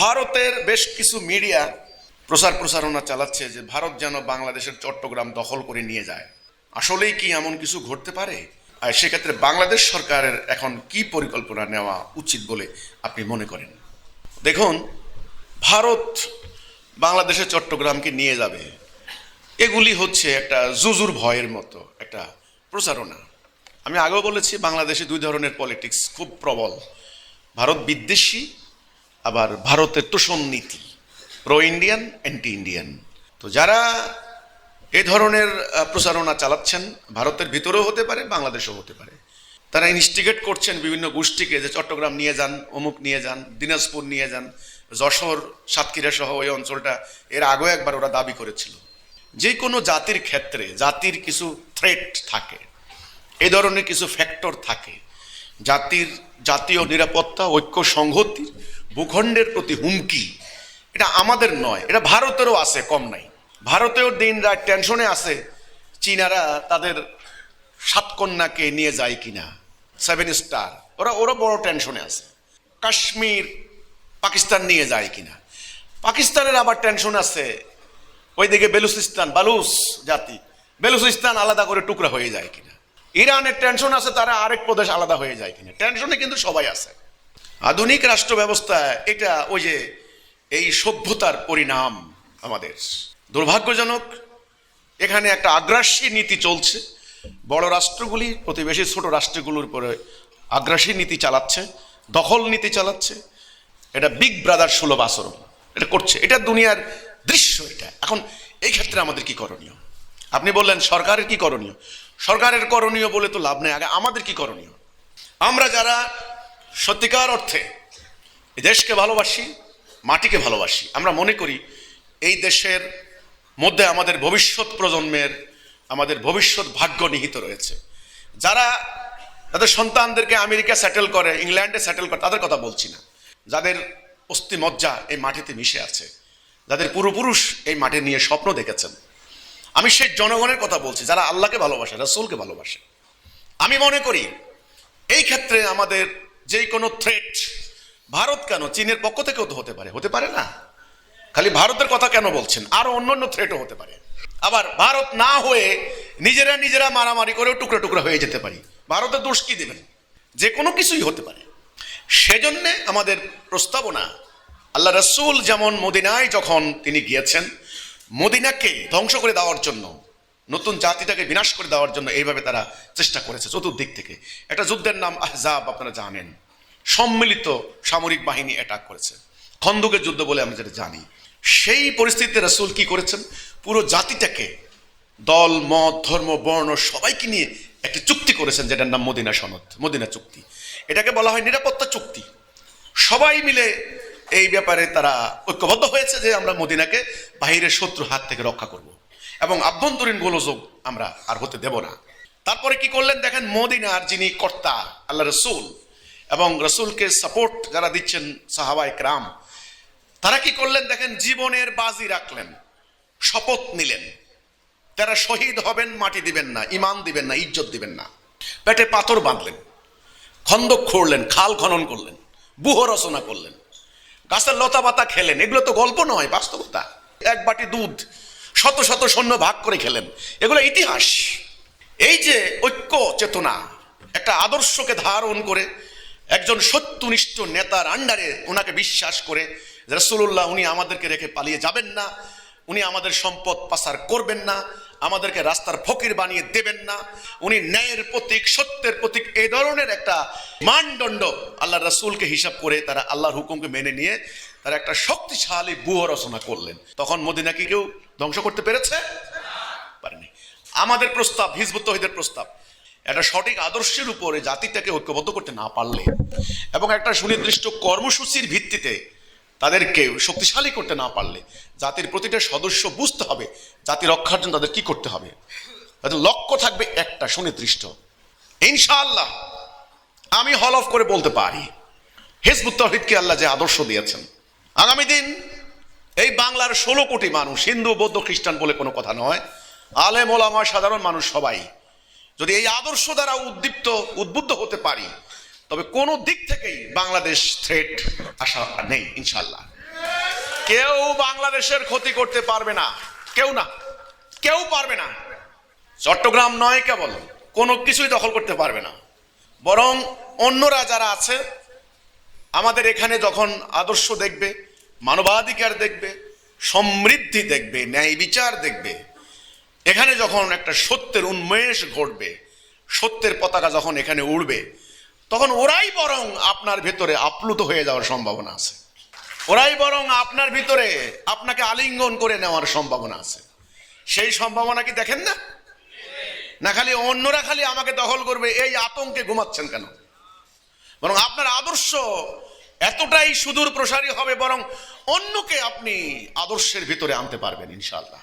ভারতের বেশ কিছু মিডিয়া প্রচার প্রচারণা চালাচ্ছে যে ভারত যেন বাংলাদেশের চট্টগ্রাম দখল করে নিয়ে যায়। আসলেই কি এমন কিছু ঘটতে পারে? আর সেক্ষেত্রে বাংলাদেশ সরকারের এখন কি পরিকল্পনা নেওয়া উচিত বলে আপনি মনে করেন? দেখুন, ভারত বাংলাদেশের চট্টগ্রামকে নিয়ে যাবে। এগুলি হচ্ছে একটা জুজুর ভয়ের মতো একটা প্রচারণা আমি আগেও বলেছি, বাংলাদেশে দুই ধরনের পলিটিক্স খুব প্রবল। ভারত বিদ্বেষী আবার ভারতের তোষণ নীতি। প্রো ইন্ডিয়ান অ্যান্টি ইন্ডিয়ান তো যারা এ ধরনের প্রচারণা চালাচ্ছেন, ভারতের ভিতরেও হতে পারে, বাংলাদেশেও হতে পারে। তারা ইনস্টিগেট করছেন বিভিন্ন গোষ্ঠীকে যে চট্টগ্রাম নিয়ে যান, অমুক নিয়ে যান, দিনাজপুর নিয়ে যান, যশোর, সাতক্ষীরা সহ ওই অঞ্চলটা, এর আগেও একবার ওরা দাবি করেছিল। যে কোনো জাতির ক্ষেত্রে, জাতির কিছু থ্রেট থাকে, এ ধরনের কিছু ফ্যাক্টর থাকে, জাতির জাতীয় নিরাপত্তা, ঐক্য সংহতির ভূখণ্ডের প্রতি হুমকি। এটা আমাদের নয়, এটা ভারতেরও আছে, কম নাই। ভারতেও দিন রাত টেনশনে আছে, চীনারা তাদের সাতকন্যাকে নিয়ে যায় কিনা, সেভেন স্টার, ওরা ওরা বড় টেনশনে আছে। কাশ্মীর, পাকিস্তান নিয়ে যায় কিনা। পাকিস্তানের আবার টেনশন আছে, ওইদিকে বেলুচিস্তান বালুস জাতি, বেলুচিস্তান আলাদা করে টুকরা হয়ে যায় কিনা। ইরানের টেনশন আছে, তারা আরেক প্রদেশ আলাদা হয়ে যায় কিনা। টেনশনে কিন্তু সবাই আছে। আধুনিক রাষ্ট্র ব্যবস্থা এটা ওই যে এই সভ্যতার পরিণাম আমাদের। দুর্ভাগ্যজনক, এখানে একটা আগ্রাসী নীতি চলছে। বড় রাষ্ট্রগুলি, প্রতিবেশী ছোট রাষ্ট্রগুলোর উপরে আগ্রাসী নীতি চালাচ্ছে, দখল নীতি চালাচ্ছে। এটা বিগ ব্রাদার সুলভ আচরণ। এটা করছে। এটা দুনিয়ার দৃশ্য এটা। এখন এই ক্ষেত্রে আমাদের কি করণীয়? আপনি বললেন, সরকারের কি করণীয়? সরকারের করণীয় বলে তো লাভ নেই। আগে আমাদের কি করণীয়? আমরা যারা সত্যিকার অর্থে দেশকে ভালোবাসি, মাটিকে ভালোবাসি। আমরা মনে করি এই দেশের মধ্যে আমাদের ভবিষ্যৎ প্রজন্মের, আমাদের ভবিষ্যৎ ভাগ্য নিহিত রয়েছে। যারা তাদের সন্তানদেরকে আমেরিকা সেটেল করে, ইংল্যান্ডে সেটেল করে, তাদের কথা বলছি না। যাদের অস্থি মজ্জা এই মাটিতে মিশে আছে, যাদের পূর্বপুরুষ এই মাটি নিয়ে স্বপ্ন দেখেছেন। আমি সেই জনগণের কথা বলছি, যারা আল্লাহকে ভালোবাসে, রাসূলকে ভালোবাসে। আমি মনে করি এই ক্ষেত্রে আমাদের যেই কোনো থ্রেট ভারত কেন? চীনের পক্ষ থেকেও তো হতে পারে। হতে পারে না। খালি ভারতের কথা কেন বলছেন? আরও অন্যান্য থ্রেটও হতে পারে। আবার ভারত না হয়ে নিজেরা নিজেরা মারামারি করেও টুকরা টুকরা হয়ে যেতে পারি। ভারতের দোষ কি দেবেন? যে কোনো কিছুই হতে পারে। সেজন্যে আমাদের প্রস্তাবনা, আল্লাহ রসুল যেমন মদিনায় যখন তিনি গিয়েছেন, মদিনাকে ধ্বংস করে দেওয়ার জন্য নতুন জাতিটাকে বিনাশ করে দেওয়ার জন্য এইভাবে তারা চেষ্টা করেছে চতুর্দিক থেকে। একটা যুদ্ধের নাম আহজাব, আপনারা জানেন। সম্মিলিত সামরিক বাহিনী অ্যাটাক করেছে। খন্দকের যুদ্ধ বলে আমরা যেটা জানি। সেই পরিস্থিতিতে রসুল কি করেছেন? পুরো জাতিটাকে দল, মত, ধর্ম, বর্ণ সবাইকে নিয়ে একটি চুক্তি করেছেন যেটার নাম মদিনা সনদ, মদিনা চুক্তি। এটাকে বলা হয় নিরাপত্তা চুক্তি। সবাই মিলে এই ব্যাপারে তারা ঐক্যবদ্ধ হয়েছে যে আমরা মদিনাকে বাহিরের শত্রু হাত থেকে রক্ষা করব। এবং আভ্যন্তরীণ গোলযোগ আমরা আর হতে দেব না। তারপরে কি করলেন? দেখেন, মদিনার যিনি কর্তা, আল্লাহ রসুল, এবং রসুলকে সাপোর্ট যারা দিচ্ছেন সাহাবাই ক্রাম, তারা কি করলেন? দেখেন, জীবনের বাজি রাখলেন, শপথ নিলেন। তারা শহীদ হবেন, মাটি দিবেন না ইমান দিবেন না, ইজ্জত দিবেন না। পেটে পাথর বাঁধলেন, খন্দক খুঁড়লেন, খাল খনন করলেন বুহ রচনা করলেন, গাছের লতা পাতা খেলেন। এগুলো তো গল্প নয়, বাস্তবতা। এক বাটি দুধ শত শত সৈন্য ভাগ করে খেলেন। এগুলো ইতিহাস। এই যে ঐক্য চেতনা, একটা আদর্শকে ধারণ করে একজন সত্যনিষ্ঠ নেতার আন্ডারে ওনাকে বিশ্বাস করে রসুল্লাহ উনি আমাদেরকে রেখে পালিয়ে যাবেন না, উনি আমাদের সম্পদ পাচার করবেন না, আমাদেরকে রাস্তার ফকির বানিয়ে দেবেন না, উনি ন্যায়ের প্রতীক, সত্যের প্রতীক এই ধরনের একটা মানদণ্ড আল্লাহ রসুলকে হিসাব করে তারা আল্লাহর হুকুমকে মেনে নিয়ে তারা একটা শক্তিশালী বুহ রচনা করলেন। তখন মদিনাকে কেউ ধ্বংস করতে পেরেছে? পারেনি। আমাদের প্রস্তাব, হিজবুত তহিদের প্রস্তাব, একটা সঠিক আদর্শের উপরে জাতিটাকে ঐক্যবদ্ধ করতে না পারলে এবং একটা সুনির্দিষ্ট কর্মসূচির ভিত্তিতে তাদেরকে শক্তিশালী করতে না পারলে জাতির প্রতিটা সদস্য বুঝতে হবে জাতি রক্ষার জন্য তাদের কি করতে হবে। তাদের লক্ষ্য থাকবে একটা, সুনির্দিষ্ট। ইনশাআল্লাহ, আমি হল অফ করে বলতে পারি, হিজবুত আল্লাহ যে আদর্শ দিয়েছেন, আগামী দিন এই বাংলার ষোলো কোটি মানুষ, হিন্দু, বৌদ্ধ, খ্রিস্টান বলে কোনো কথা নয়। আলেম, ওলামা, সাধারণ মানুষ সবাই। যদি এই আদর্শ দ্বারা উদ্দীপ্ত, উদ্বুদ্ধ হতে পারি, তবে কোনো দিক থেকেই বাংলাদেশ থ্রেট আসা নেই ইনশাল্লাহ কেউ বাংলাদেশের ক্ষতি করতে পারবে না। কেউ না। কেউ পারবে না। চট্টগ্রাম নয় কেবল, কোনো কিছুই দখল করতে পারবে না। বরং অন্যরা যারা আছে, আমাদের এখানে যখন আদর্শ দেখবে মানবাধিকার দেখবে, সমৃদ্ধি দেখবে, ন্যায় বিচার দেখবে। এখানে যখন একটা সত্যের উন্মেষ ঘটবে, সত্যের পতাকা যখন এখানে উড়বে, তখন ওরাই বরং আপনার ভেতরে আপ্লুত হয়ে যাওয়ার সম্ভাবনা আছে। ওরাই বরং আপনার ভিতরে আপনাকে আলিঙ্গন করে নেওয়ার সম্ভাবনা আছে। সেই সম্ভাবনা কি দেখেন না? না খালি অন্যরা খালি আমাকে দখল করবে, এই আতঙ্কে ঘুমাচ্ছেন কেন? বরং আপনার আদর্শ এতটাই সুদূর প্রসারী হবে বরং অন্যকে আপনি আদর্শের ভিতরে আনতে পারবেন ইনশাল্লাহ